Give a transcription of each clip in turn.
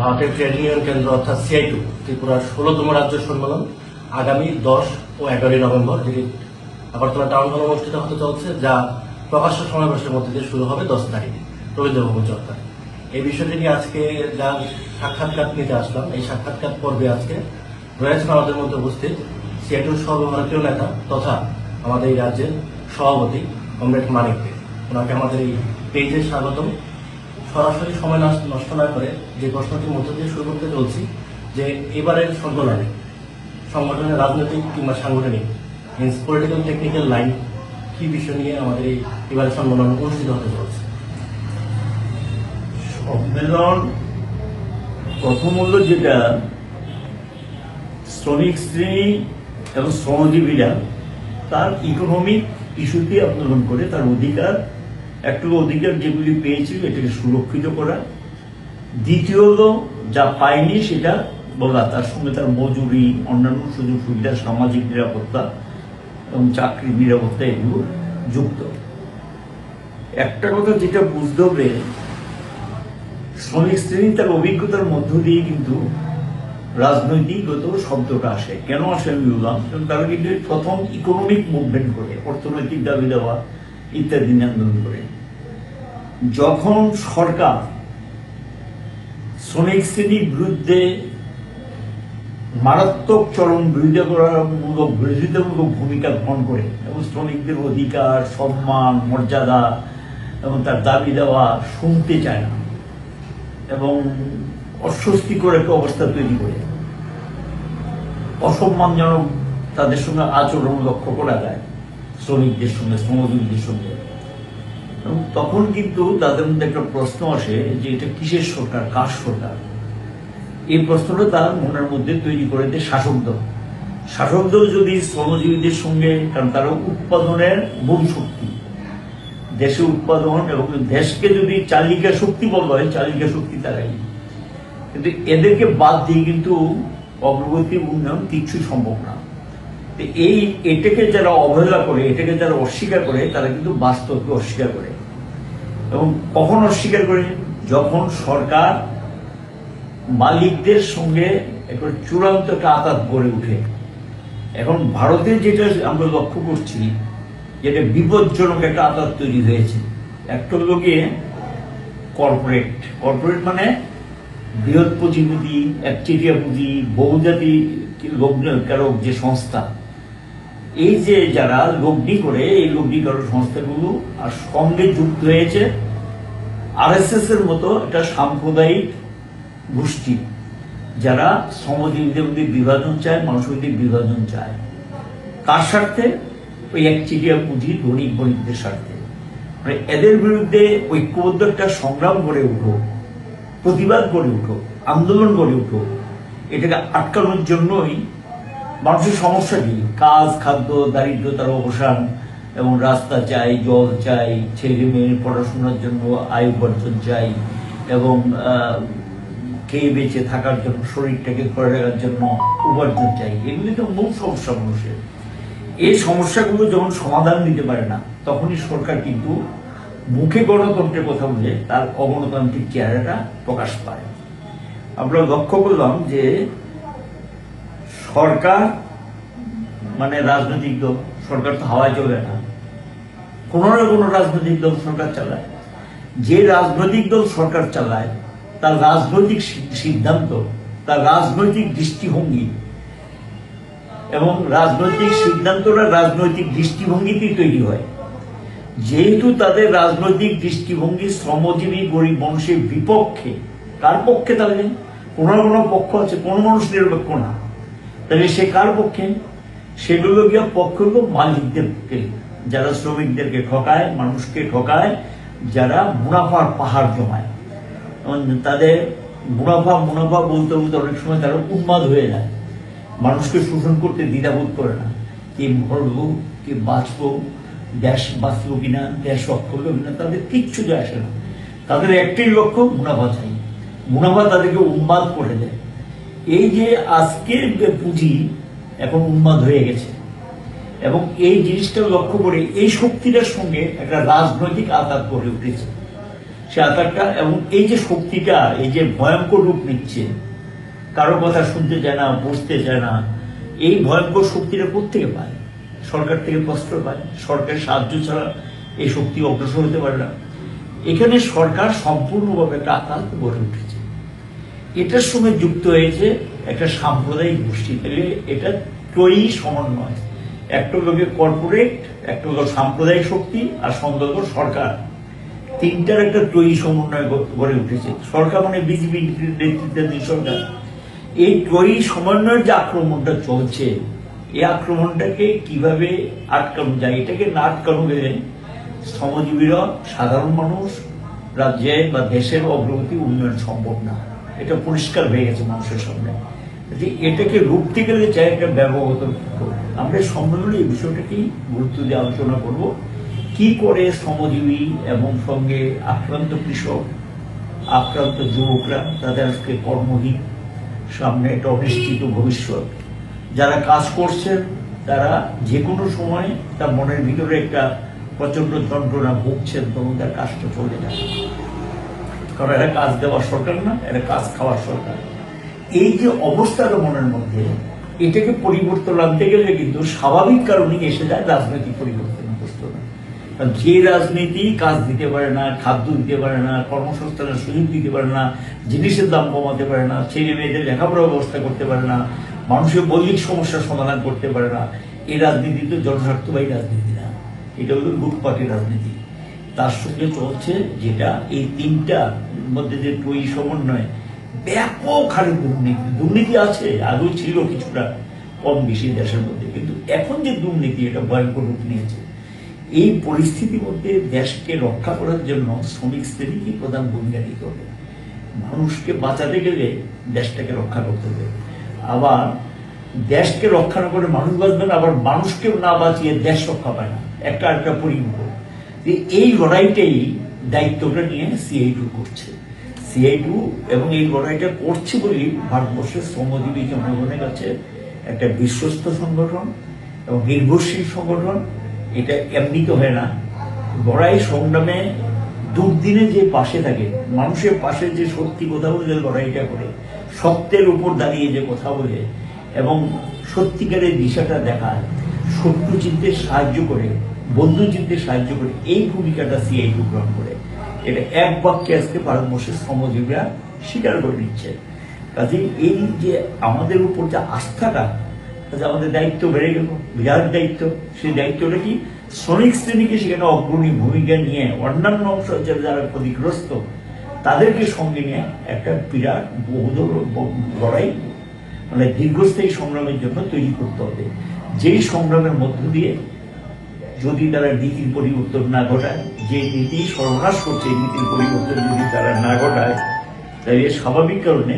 ভারতের trade union কেন্দ্র অর্থাৎ সিআইটু, ত্রিপুরার ষোলোতম রাজ্য সম্মেলন আগামী দশ ও এগারোই নভেম্বর, যেটি আগরতলা টাউন হলে অনুষ্ঠিত হতে চলছে, যা প্রকাশ্য সমাবেশের মধ্যে দিয়ে শুরু হবে দশ তারিখে, রবীন্দ্র ভবন চত্বরে এই বিষয়টি নিয়ে আজকে যা সাক্ষাৎকার নিতে আসলাম, এই সাক্ষাৎকার পর্বে আজকে রয়েছেন আমাদের মধ্যে উপস্থিত সিআইটুর সর্বভারতীয় নেতা তথা আমাদের এই রাজ্যের সভাপতি কমরেড মানিক ওনাকে আমাদের এই পেজে স্বাগতম। সরাসরি সময় নষ্ট- না করে যে প্রশ্নটির মধ্য দিয়ে শুরু করতে চলছি, যে এবারের সম্মেলনে সংগঠনের রাজনৈতিক কিংবা সাংগঠনিক মিনস পলিটিক্যাল টেকনিক্যাল লাইন কি বিষয় নিয়ে আমাদের এই এবারের সম্মেলন অনুষ্ঠিত হতে চলছে? সম্মেলন প্রথম হলো যেটা শ্রমিক শ্রেণি এবং শ্রমজীবীরা, তার ইকোনমিক ইস্যুতে আন্দোলন করে, তার অধিকার একটু অধিকার যেগুলি পেয়েছিল এটাকে সুরক্ষিত করা। দ্বিতীয় হলো, যা পায়নি সেটা বলা, তার সঙ্গে তার মজুরি, অন্যান্য সুযোগ সুবিধা, সামাজিক নিরাপত্তা এবং চাকরির নিরাপত্তা এগুলো যুক্ত। একটা কথা যেটা বুঝতে হবে, শ্রমিক শ্রেণি তার অভিজ্ঞতার মধ্য দিয়ে কিন্তু রাজনৈতিকগত শব্দটা আসে। কেন আসে আমি বললাম, কারণ তারা কিন্তু প্রথম ইকোনমিক মুভমেন্ট করে, অর্থনৈতিক দাবি দেওয়া ইত্যাদি নিয়ে আন্দোলন করে। যখন সরকার শ্রমিক শ্রেণির বিরুদ্ধে মারাত্মক চরম বিরোধিতামূলক বিরোধিতামূলক ভূমিকা গ্রহণ করে এবং শ্রমিকদের অধিকার, সম্মান, মর্যাদা এবং তার দাবি দেওয়া শুনতে চায় না এবং অস্বস্তিকর একটা অবস্থা তৈরি করে। অসম্মানজনক তাদের সঙ্গে আচরণ লক্ষ্য করা যায়। শ্রমিকদের সঙ্গে শ্রমজীবীদের সঙ্গে। এবং তখন কিন্তু তাদের মধ্যে একটা প্রশ্ন আসে যে এটা কিসের সরকার, কার সরকার? এই প্রশ্নটা তার মনের মধ্যে তৈরি করে দেয় শাসক দল। শাসক দল যদি শ্রমজীবীদের সঙ্গে, কারণ তারা উৎপাদনের মূল শক্তি। দেশে উৎপাদন এবং দেশকে যদি চালিকা শক্তি বলা হয়, চালিকা শক্তি তারাই। কিন্তু এদেরকে বাদ দিয়ে কিন্তু অগ্রগতি উন্নয়ন কিচ্ছু সম্ভব না। এই এটাকে যারা অবহেলা করে, এটাকে যারা অস্বীকার করে, তারা কিন্তু বাস্তবকে অস্বীকার করে। এবং কখন অস্বীকার করে? যখন সরকার মালিকদের সঙ্গে একটা চূড়ান্ত একটা আঘাত গড়ে উঠে এখন ভারতে যেটা আমরা লক্ষ্য করছি, যেটা বিপজ্জনক একটা আঘাত তৈরি হয়েছে। একটা হলো গিয়ে কর্পোরেট কর্পোরেট মানে বৃহৎ পুঁজিপতি একচেটিয়া পুঁজি বহুজাতি কারক যে সংস্থা। এই যে যারা লগ্নি করে, এই লগ্নিকারক সংস্থাগুলো আর সঙ্গে যুক্ত হয়েছে, আরএসএস এর মতো একটা সাম্প্রদায়িক গোষ্ঠী, যারা শ্রমজীবীদের মধ্যে বিভাজন চায়, মানুষের মধ্যে বিভাজন চায়। কার স্বার্থে? ওই এক একচিটিয়া পুঁজি ধনিক বণিকদের স্বার্থে। মানে এদের বিরুদ্ধে ঐক্যবদ্ধ একটা সংগ্রাম গড়ে উঠো, প্রতিবাদ গড়ে উঠো, আন্দোলন গড়ে উঠো। এটাকে আটকানোর জন্যই মানুষের সমস্যা কি? কাজ, খাদ্য, দারিদ্রতার অবসান এবং রাস্তা চাই, জল চাই, ছেলে মেয়ের পড়াশোনার জন্য আয় উপার্জন চাই এবং খেয়ে বেঁচে থাকার জন্য, শরীরটাকে করে রাখার জন্য উপার্জন চাই। এগুলি তো মূল সমস্যা মানুষের। এই সমস্যাগুলো যখন সমাধান দিতে পারে না, তখনই সরকার কিন্তু মুখে গণতন্ত্রের কথা বলে তার অগণতান্ত্রিক চেহারাটা প্রকাশ পায়। আমরা লক্ষ্য করলাম যে সরকার মানে রাজনৈতিক দল, সরকার তো হাওয়ায় চলে না। কোনো না কোনো রাজনৈতিক দল সরকার চালায়। যে রাজনৈতিক দল সরকার চালায়, তার রাজনৈতিক সিদ্ধান্ত, তার রাজনৈতিক দৃষ্টিভঙ্গি এবং রাজনৈতিক সিদ্ধান্তটা রাজনৈতিক দৃষ্টিভঙ্গিতেই তৈরি হয়। যেহেতু তাদের রাজনৈতিক দৃষ্টিভঙ্গি শ্রমজীবী গরিব মানুষের বিপক্ষে, কার পক্ষে তাহলে? কোনো না কোনো পক্ষ আছে, কোনো মানুষ নিরপেক্ষ না। তাহলে সে কার পক্ষে? সেগুলো গিয়ে পক্ষ হলো মালিকদের পক্ষে। যারা শ্রমিকদেরকে ঠকায়, মানুষকে ঠকায়, যারা মুনাফার পাহাড় জমায়। তাদের মুনাফা মুনাফা বলতে বলতে অনেক সময় তারা উন্মাদ হয়ে যায়। মানুষকে শোষণ করতে দ্বিধাবোধ করে না। কে মরবো কে বাঁচবো, দেশ বাঁচবো কিনা, দেশ হলো কিনা, তাদের কিচ্ছু যায় আসে না। তাদের একটাই লক্ষ্য, মুনাফা চাই। মুনাফা তাদেরকে উন্মাদ করে দেয়। এই যে আজকের পুঁজি এখন উন্মাদ হয়ে গেছে, এবং এই জিনিসটা লক্ষ্য করে এই শক্তিটার সঙ্গে একটা রাজনৈতিক আঘাত গড়ে উঠেছে। সে আতারটা এবং এই যে শক্তিটা, এই যে ভয়ঙ্কর রূপ নিচ্ছে, কারও কথা শুনতে চায় না, বুঝতে চায় না, এই ভয়ঙ্কর শক্তিটা কোথেকে পায়? সরকার থেকে কষ্ট পায়, সরকারের সাহায্য ছাড়া এই শক্তি অগ্রসর হতে পারে না। এখানে সরকার সম্পূর্ণভাবে একটা আকাল গড়ে উঠেছে। এটার সঙ্গে যুক্ত হয়েছে একটা সাম্প্রদায়িক গোষ্ঠী। থেকে এটা ত্রয়ী সমন্বয়। একটা লোকের কর্পোরেট একটা হলো সাম্প্রদায়িক শক্তি, আর সন্দেহ সরকার। তিনটার একটা ত্রয়ী সমন্বয় গড়ে উঠেছে। সরকার মানে বিজেপি নেতৃত্বাধীন সরকার। এই ত্রয়ী সমন্বয়ের যে আক্রমণটা চলছে, এই আক্রমণটাকে কীভাবে আটকানো যায়, এটাকে না আটকানো গেলে শ্রমজীবীরা সাধারণ মানুষ, রাজ্যে বা দেশের অগ্রগতি উন্নয়ন সম্ভব না। এটা পরিষ্কার হয়ে গেছে মানুষের সামনে। যে এটাকে রুখতে গেলে চাই একটা ব্যবহৃত আমরা সম্মেলনে এই বিষয়টাকেই গুরুত্ব দিয়ে আলোচনা করব। কি করে শ্রমজীবী এবং সঙ্গে আক্রান্ত কৃষক, আক্রান্ত যুবকরা, তাদের আজকে কর্মহীন সামনে একটা অনিশ্চিত ভবিষ্যৎ। যারা কাজ করছেন, তারা যে কোনো সময় তার মনের ভিতরে একটা প্রচণ্ড যন্ত্রণা ভুগছেন, তখন তার কাজটা চলে যায়। কারণ এটা কাজ দেওয়ার সরকার না, এটা কাজ খাওয়ার সরকার। এই যে অবস্থাটা মনের মধ্যে, এটাকে পরিবর্তন আনতে গেলে কিন্তু স্বাভাবিক কারণেই এসে যায় রাজনৈতিক পরিবর্তন কারণ যে রাজনীতি কাজ দিতে পারে না, খাদ্য দিতে পারে না, কর্মসংস্থানের সুযোগ দিতে পারে না, জিনিসের দাম কমাতে পারে না, ছেলে মেয়েদের লেখাপড়ার ব্যবস্থা করতে পারে না, মানুষের মৌলিক সমস্যার সমাধান করতে পারে না, এই রাজনীতি তো জনস্বার্থবাহী রাজনীতি না। এটা হলো লুটপাটের রাজনীতি। তার সঙ্গে চলছে যেটা এই তিনটা মধ্যে যে টই সমন্বয় ব্যাপক হারে দুর্নীতি দুর্নীতি আছে, আগেও ছিল কিছুটা কম বেশি দেশের মধ্যে, কিন্তু এখন যে দুর্নীতি এটা ভয়ঙ্কর রূপ নিয়েছে। এই পরিস্থিতির মধ্যে দেশকে রক্ষা করার জন্য শ্রমিক শ্রেণীকে প্রধান ভূমিকা নিতে হবে। মানুষকে বাঁচাতে গেলে দেশটাকে রক্ষা করতে হবে। আবার দেশকে রক্ষা না করে মানুষ বাঁচবে না, আবার মানুষকেও না বাঁচিয়ে দেশ রক্ষা পায় না। একটা একটা পরিমুখ এই লড়াইটাই দায়িত্বটা নিয়ে সিআই টু করছে। সিআই টু এবং এই লড়াইটা করছে বলেই ভারতবর্ষের শ্রমজীবী জনগণের কাছে একটা বিশ্বস্ত সংগঠন এবং নির্ভরশীল সংগঠন, এটা এমনি তো হয় না। লড়াই সংগ্রামে দুর্দিনে যে পাশে থাকে, মানুষের পাশে যে সত্যি কথা বলে যে লড়াইটা করে, সত্যের উপর দাঁড়িয়ে যে কথা বলে এবং সত্যিকারের দিশাটা দেখায়, শত্রু চিনতে সাহায্য করে বন্ধু চিনতে সাহায্য করে এই ভূমিকাটা সিআই গ্রহণ করে। এটা এক বাক্যে আজকে ভারতবর্ষের শ্রমজীবীরা স্বীকার করে নিচ্ছে। কাজে এই যে আমাদের উপর যে আস্থাটা, কাজে আমাদের দায়িত্ব বেড়ে গেল। বিরাট দায়িত্ব, সেই দায়িত্বটা কি শ্রমিক শ্রেণীকে সেখানে অগ্রণী ভূমিকা নিয়ে অন্যান্য অংশ যারা যারা ক্ষতিগ্রস্ত, তাদেরকে সঙ্গে নিয়ে একটা বিরাট বহুদূর ব- লড়াই মানে দীর্ঘস্থায়ী সংগ্রামের জন্য তৈরি করতে হবে। যেই সংগ্রামের মধ্য দিয়ে যদি তারা নীতির পরিবর্তন না ঘটায়, যে নীতি সর্বনাশ করছে এই নীতির পরিবর্তন যদি তারা না ঘটায়, তাহলে স্বাভাবিক কারণে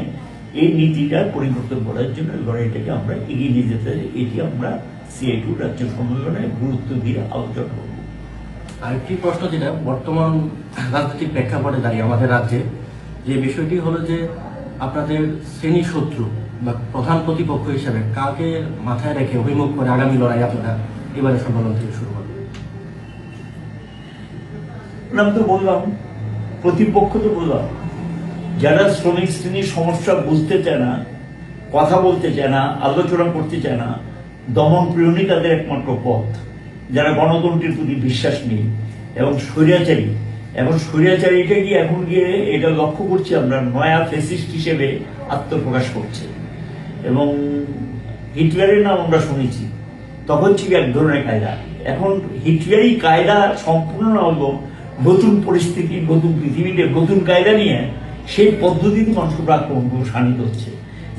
এই নীতিটা পরিবর্তন করার জন্য লড়াইটাকে আমরা এগিয়ে নিয়ে যেতে। এটি আমরা সিআই টু রাজ্য সম্মেলনে গুরুত্ব দিয়ে আলোচনা করব আরেকটি প্রশ্ন যেটা, বর্তমান রাজনৈতিক প্রেক্ষাপটে দাঁড়িয়ে আমাদের রাজ্যে, যে বিষয়টি হলো যে আপনাদের শ্রেণি শত্রু বা প্রধান প্রতিপক্ষ হিসাবে কাকে মাথায় রেখে অভিমুখ করে আগামী লড়াই আপনারা এবারে সম্মেলন থেকে শুরু করবেন আমি তো বললাম, প্রতিপক্ষ তো বললাম। যারা শ্রমিক শ্রেণির সমস্যা বুঝতে চায় না, কথা বলতে চায় না, আলোচনা করতে চায় না, দমন প্রিয়নই তাদের একমাত্র পথ। যারা গণতন্ত্রের প্রতি বিশ্বাস নেই এবং স্বৈরাচারী, এবং স্বৈরাচারীটা কি এখন গিয়ে এটা লক্ষ্য করছি আমরা? নয়া ফেসিস্ট হিসেবে আত্মপ্রকাশ করছে। এবং হিটলারের নাম আমরা শুনেছি। তখন ছিল এক ধরনের কায়দা। এখন হিটলারই কায়দা সম্পূর্ণ হলো নতুন পরিস্থিতি, নতুন পৃথিবীতে, নতুন কায়দা নিয়ে সেই পদ্ধতিতে উপর আক্রমণ শানিত হচ্ছে।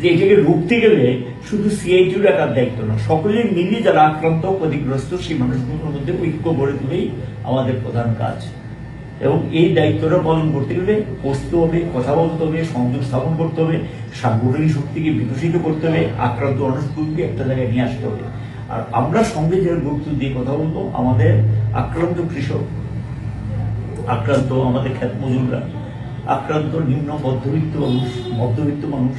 যে এটাকে রুখতে গেলে শুধু সিআইটির একার দায়িত্ব না, সকলে মিলে যারা আক্রান্ত ক্ষতিগ্রস্ত, সেই মানুষগুলোর মধ্যে ঐক্য গড়ে তুলেই আমাদের প্রধান কাজ। এবং এই দায়িত্বটা পালন করতে গেলে বসতে হবে, কথা বলতে হবে, সংযোগ স্থাপন করতে হবে, সাংগঠনিক শক্তিকে বিকশিত করতে হবে, আক্রান্ত মানুষগুলোকে একটা জায়গায় নিয়ে আসতে হবে। আর আমরা সঙ্গে যারা গুরুত্ব দিয়ে কথা বলব, আমাদের আক্রান্ত কৃষক আক্রান্ত আমাদের খ্যাত মজুররা আক্রান্ত নিম্ন মধ্যবিত্ত মানুষ মধ্যবিত্ত মানুষ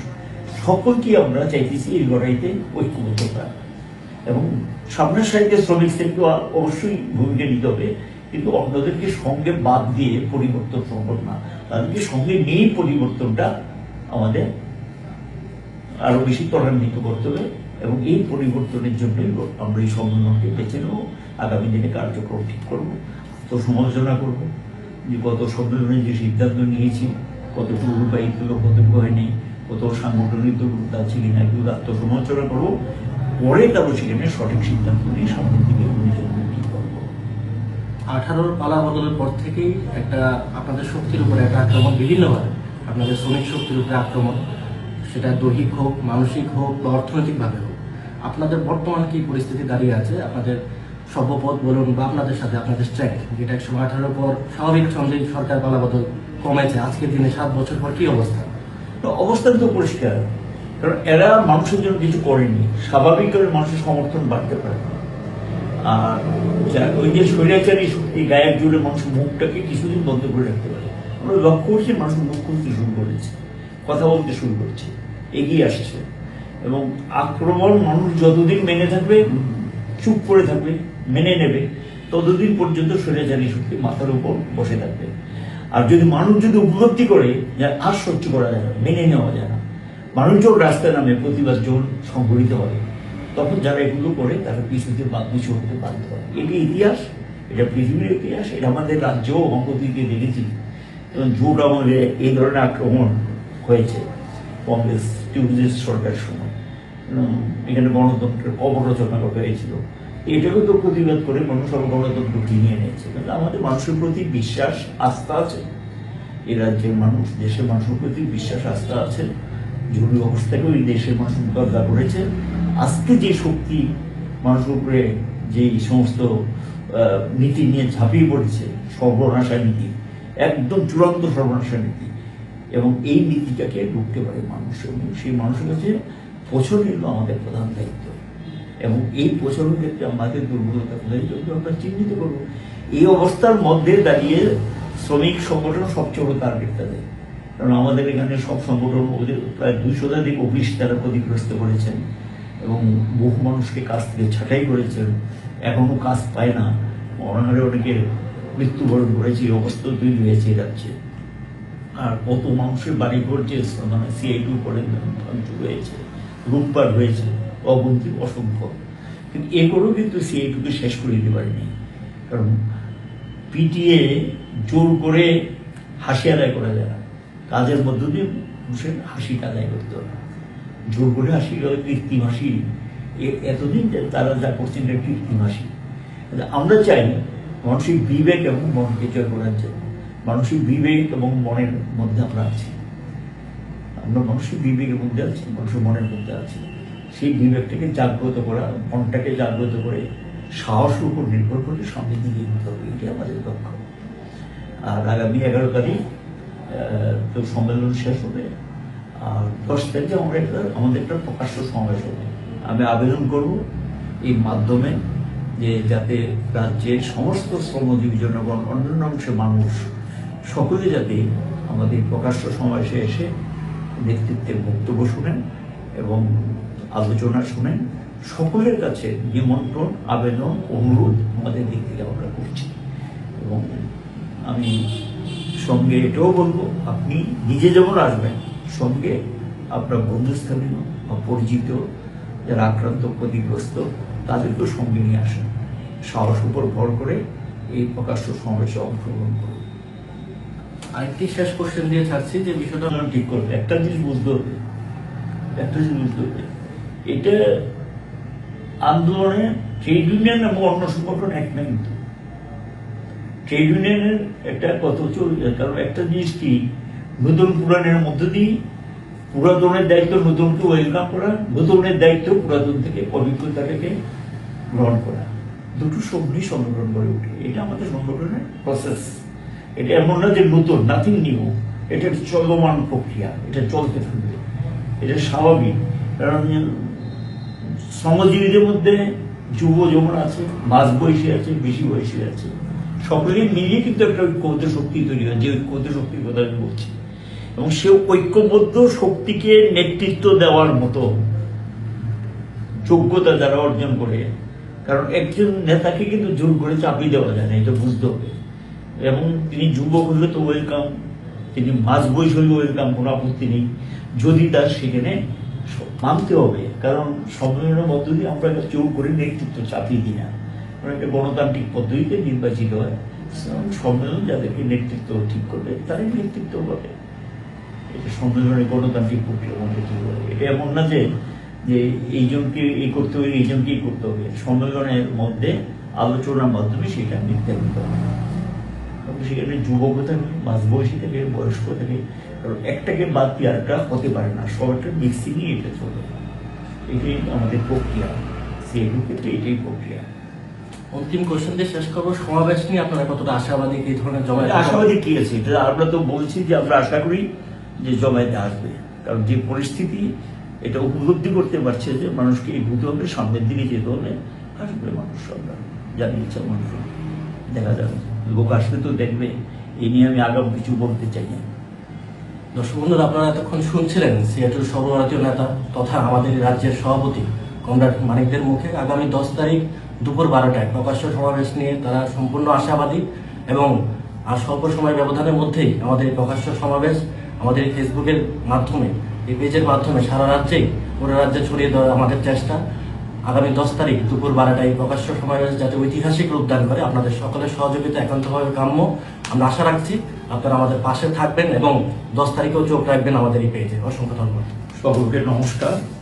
সকলকে আমরা চাইতেছি এই লড়াইতে ঐক্যবদ্ধতা এবং সামনের সারিতে শ্রমিক শ্রেণীকে অবশ্যই ভূমিকা নিতে হবে, কিন্তু অন্যদেরকে সঙ্গে বাদ দিয়ে পরিবর্তন সম্ভব না। তাদেরকে সঙ্গে নিয়েই পরিবর্তনটা আমাদের আরও বেশি ত্বরান্বিত করতে হবে এবং এই পরিবর্তনের জন্যই আমরা এই সম্মেলনকে বেছে নেব। আগামী দিনে কার্যক্রম ঠিক করব তো সমালোচনা করব। যে কত সম্মেলনে যে সিদ্ধান্ত নিয়েছি কতটুকু রূপায়িত হলো কতটুকু হয়নি কত সাংগঠনিক দুর্বলতা আছে কিনা এগুলো আত্মসমালোচনা করব, পরে তারপর সেখানে সঠিক সিদ্ধান্ত নিয়ে সামনের দিকে আঠারোর পালা বদলের পর থেকেই একটা আপনাদের শক্তির উপরে একটা আক্রমণ বিভিন্নভাবে আপনাদের শ্রমিক শক্তির উপরে আক্রমণ, সেটা দৈহিক হোক, মানসিক হোক, বা অর্থনৈতিকভাবে হোক, আপনাদের বর্তমান কি পরিস্থিতি দাঁড়িয়ে আছে, আপনাদের সভ্যপদ বলুন বা আপনাদের সাথে আপনাদের স্ট্রেংথ যেটা একশো আঠারোর পর স্বাভাবিক ছন্দেই সরকার পালা বদল কমেছে। আজকের দিনে সাত বছর পর কি অবস্থা? তো অবস্থান তো পরিষ্কার, কারণ এরা মানুষের জন্য কিছু করেনি। স্বাভাবিকভাবে মানুষের সমর্থন বাড়তে পারে। আর ওই যে স্বৈরাচারী শক্তি গায়ক জুড়ে মানুষের মুখটাকে কিছুদিন বন্ধ করে রাখতে পারে। আমরা লক্ষ্য করছি মানুষের মুখ খুলতে শুরু করেছে, কথা বলতে শুরু করছে, এগিয়ে আসছে। এবং আক্রমণ মানুষ যতদিন মেনে থাকবে, চুপ করে থাকবে মেনে নেবে, ততদিন পর্যন্ত স্বৈরাচারী শক্তি মাথার উপর বসে থাকবে। আর যদি মানুষ যদি উপলব্ধি করে যে আর সহ্য করা যায় না, মেনে নেওয়া যায় না, মানুষ মানুষজন রাস্তায় নামে প্রতিবাদ যখন সংঘটিত হয় তখন যারা এগুলো করে, তারা পিছুতে বা পিছু হতে বাধ্য হয় এটি ইতিহাস, এটা পৃথিবীর ইতিহাস, এটা আমাদের রাজ্য রাজ্যও অঙ্গদিকে দেখেছি। এবং জোট আমাদের এই ধরনের আক্রমণ হয়েছে কংগ্রেস টিউজিস সরকারের সময়। এখানে গণতন্ত্রের অবরচনা করা হয়েছিল। এটাকে তো প্রতিবাদ করে মানুষ সব গণতন্ত্র ফিরিয়ে নিয়েছে। কিন্তু আমাদের মানুষের প্রতি বিশ্বাস, আস্থা আছে? এ রাজ্যের মানুষ, দেশের মানুষের প্রতি বিশ্বাস, আস্থা আছে? জরুরি অবস্থাকেও এই দেশের মানুষ মোকাবিলা করেছে। আজকে যে শক্তি মানুষের উপরে যে সমস্ত নীতি নিয়ে ঝাঁপিয়ে পড়েছে সর্বনাশা নীতি, একদম চূড়ান্ত সর্বনাশা নীতি, এবং এই নীতিটাকে ঢুকতে পারে মানুষ, এবং সেই মানুষের কাছে পৌঁছানো হলো আমাদের প্রধান দায়িত্ব। এবং এই প্রচারের ক্ষেত্রে আমাদের দুর্বলতা কোথায় চলবে আমরা চিহ্নিত করব, এই অবস্থার মধ্যে দাঁড়িয়ে শ্রমিক সংগঠন সবচেয়ে বড় টার্গেটটা দেয়। কারণ আমাদের এখানে সব সংগঠন ওদের প্রায় শতাধিক অফিস তারা ক্ষতিগ্রস্ত করেছেন এবং বহু মানুষকে কাজ থেকে ছাঁটাই করেছেন। এখনও কাজ পায় না। অনাহারে অনেকে মৃত্যুবরণ করেছে, এই অবস্থা তৈরি হয়েছে রাজ্যে। আর কত মানুষের বাড়ি ঘর যে মানে সিআই টু করে ভাঙচুর হয়েছে, লুটপাট হয়েছে। অবন্তি অসম্ভব। কিন্তু এগুলো কিন্তু সিআই টুকে শেষ করে দিতে পারেনি। কারণ পিটিএ জোর করে হাসি আদায় করা যায় না। কাজের মধ্য দিয়ে মানুষের হাসিটা আদায় করতে হবে। জোর করে হাসি কৃত্রিম হাসি। এতদিন তারা যা করছেন এটা কৃত্রিম হাসি। আমরা চাই মানসিক বিবেক এবং মনকে জয় করার জন্য। মানসিক বিবেক এবং মনের মধ্যে আমরা আছি। আমরা মানুষের বিবেকের মধ্যে আছি, মানুষের মনের মধ্যে আছি। সেই বিবেকটাকে জাগ্রত করা, মনটাকে জাগ্রত করে, সাহসের উপর নির্ভর করে সামনের দিকে এগোতে হবে। এটি আমাদের লক্ষ্য। আর আগামী এগারো তারিখ তো সম্মেলন শেষ হবে। আর দশ তারিখে আমরা একটা, আমাদের একটা প্রকাশ্য সমাবেশ হবে। আমি আবেদন করব এই মাধ্যমে যে যাতে রাজ্যের সমস্ত শ্রমজীবী জনগণ, অন্যান্য অংশের মানুষ, সকলে যাতে আমাদের প্রকাশ্য সমাবেশে এসে নেতৃত্বের বক্তব্য শুনেন এবং আলোচনা শুনেন সকলের কাছে নিমন্ত্রণ আবেদন অনুরোধ আমাদের দিক থেকে আমরা করছি। এবং আমি সঙ্গে এটাও বলব আপনি নিজে যেমন আসবেন সঙ্গে আপনার বন্ধুস্থানীয় বা পরিচিত যারা আক্রান্ত ক্ষতিগ্রস্ত তাদেরকেও সঙ্গে নিয়ে আসেন। সাহস উপর ভর করে এই প্রকাশ্য সমাবেশে অংশগ্রহণ করুন। আরেকটি শেষ কোশ্চেন দিয়ে ছাড়ছি যে বিষয়টা ঠিক করবে। একটা জিনিস বুঝতে হবে। একটা জিনিস বুঝতে হবে। এটা আন্দোলনে ট্রেড ইউনিয়ন এবং অন্য সংগঠন এক না কিন্তু। ট্রেড ইউনিয়নের একটা কত চলবে কারণ একটা জিনিস কি, নতুন পুরাণের মধ্য দিয়ে পুরাতনের দায়িত্ব নতুনকে ওয়েলকাম করা, নতুনের দায়িত্ব পুরাতন থেকে অভিজ্ঞতাটাকে গ্রহণ করা। দুটো সবজি সংগঠন করে ওঠে। এটা আমাদের সংগঠনের প্রসেস এটা এমন না যে নতুন নাথিং নিউ এটা চলমান প্রক্রিয়া। এটা চলতে থাকবে। এটা স্বাভাবিক। কারণ শ্রমজীবীদের মধ্যে যুব যমন আছে, মাঝ বয়সী আছে, বেশি বয়সী আছে সকলেই মিলিয়ে কিন্তু একটা ঐক্যবদ্ধ শক্তি তৈরি হয়, যে ঐক্যবদ্ধ শক্তির কথা আমি বলছি। এবং সে ঐক্যবদ্ধ শক্তিকে নেতৃত্ব দেওয়ার মতো যোগ্যতা যারা অর্জন করে, কারণ একজন নেতাকে কিন্তু জোর করে চাপিয়ে দেওয়া যায় না, এটা বুঝতে হবে। এবং তিনি যুবক হলে তো ওয়েলকাম তিনি মাঝ বয়স হলে ওয়েলকাম কোনো আপত্তি নেই। যদি তার সেখানে মানতে হবে, কারণ সম্মেলনের মধ্য দিয়ে আমরা একটা জোর করে নেতৃত্ব চাপিয়ে দিই না। একটা গণতান্ত্রিক পদ্ধতিতে নির্বাচিত হয়। সম্মেলন যাদেরকে নেতৃত্ব ঠিক করবে, তারাই নেতৃত্ব পাবে। এটা সম্মেলনের গণতান্ত্রিক প্রক্রিয়া মধ্যে কি বলে এটা এমন না যে যে এইজনকে এই করতে হবে এইজনকে এই করতে হবে। সম্মেলনের মধ্যে আলোচনার মাধ্যমে সেটা নির্ধারিত হবে সেখানে যুবক থাকে মাঝবয়সী থাকে, বয়স্ক থাকে। কারণ একটাকে বাদ দিয়ে আরেকটা হতে পারে না। সবাইটা মিক্সিংই এটা চলে এটাই আমাদের প্রক্রিয়া। সেই ক্ষেত্রে এটাই প্রক্রিয়া। অন্তিম কোশ্চেন দিয়ে শেষ করব। সমাবেশ নিয়ে আপনারা কতটা আশাবাদী এই ধরনের জমায়েত আশাবাদী কি আছে? এটা আমরা তো বলছি যে আমরা আশা করি যে জমায়েতে আসবে। কারণ যে পরিস্থিতি এটা উপলব্ধি করতে পারছে যে মানুষকে এগোতে হবে সামনের দিকে যেতে হলে আসবে মানুষ আমরা জানি ইচ্ছা মানুষ দেখা যাবে লোক আসলে তো দেখবে। এই নিয়ে আমি আগাম কিছু বলতে চাই। না দর্শক বন্ধুরা, আপনারা এতক্ষণ শুনছিলেন সিয়াটুর সর্বভারতীয় নেতা তথা আমাদের রাজ্যের সভাপতি কমরেড মানিকদের মুখে। আগামী দশ তারিখ দুপুর বারোটায় প্রকাশ্য সমাবেশ নিয়ে তারা সম্পূর্ণ আশাবাদী এবং আর স্বল্প সময় ব্যবধানের মধ্যেই আমাদের প্রকাশ্য সমাবেশ আমাদের ফেসবুকের মাধ্যমে, এই পেজের মাধ্যমে সারা রাজ্যেই, পুরো রাজ্যে ছড়িয়ে দেওয়ার আমাদের চেষ্টা। আগামী দশ তারিখ দুপুর বারোটায় প্রকাশ্য সমাবেশ যাতে ঐতিহাসিক রূপদান করে। আপনাদের সকলের সহযোগিতা একান্তভাবে কাম্য। আমরা আশা রাখছি আপনারা আমাদের পাশে থাকবেন এবং দশ তারিখেও চোখ রাখবেন আমাদের এই পেজে অসংখ্য ধন্যবাদ। সকলকে নমস্কার।